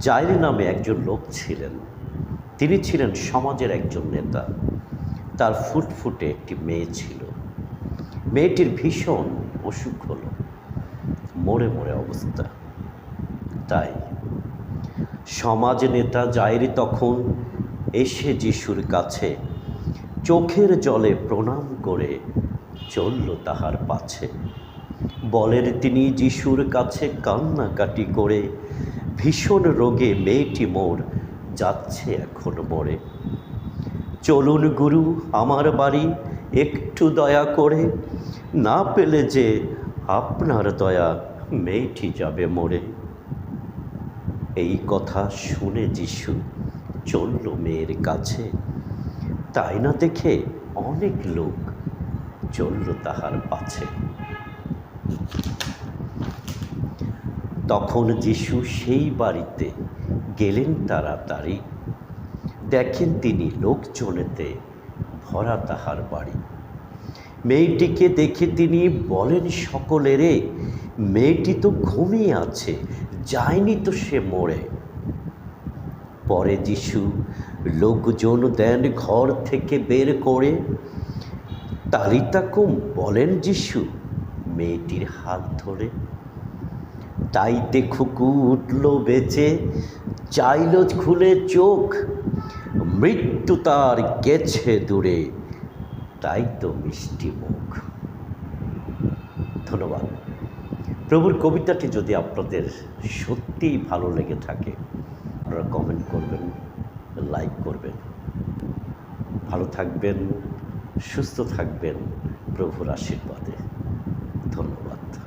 জাইরি নামে একজন লোক ছিলেন। তিনি ছিলেন সমাজের একজন নেতা। তার ফুটফুটে একটি মেয়ে ছিল। মেয়েটির ভীষণ অসুখ হলো মরে মরে অবস্থা। তাই সমাজ নেতা জাইরি তখন এসে যিশুর কাছে চোখের জলে প্রণাম করে চলল তাহার পাছে। বলের তিনি যিশুর কাছে কান্নাকাটি করে ভীষণ রোগে মেয়েটি মোর যাচ্ছে এখন মরে। চলুন গুরু, আমার বাড়ি একটু দয়া করে। না পেলে যে আপনার দয়া মেয়েটি যাবে মরে। এই কথা শুনে যিশু চলল মেয়ের কাছে। তাই না দেখে অনেক লোক চলল তাহার পাছে। তখন যিশু সেই বাড়িতে গেলেন তাড়াতাড়ি দেখেন তিনি লোকজনেতে ভরা তাহার বাড়ি। মেয়েটিকে দেখে তিনি বলেন সকলেরে মেয়েটি তো ঘুমিয়ে আছে, যায়নি তো সে মরে পরে যিশু লোকজন দেন ঘর থেকে বের করে। তালিতাকুম বলেন, যিশু, মেয়েটির হাত ধরে তাই খুকু উঠল বেঁচে, চাইল খুলে চোখ, মৃত্যু তার গেছে দূরে তাই তো মিষ্টি মুখ। ধন্যবাদ। প্রভুর কবিতাটি যদি আপনাদের সত্যিই ভালো লেগে থাকে, আপনারা কমেন্ট করবেন লাইক করবেন। ভালো থাকবেন, সুস্থ থাকবেন প্রভুর আশীর্বাদে। ধন্যবাদ।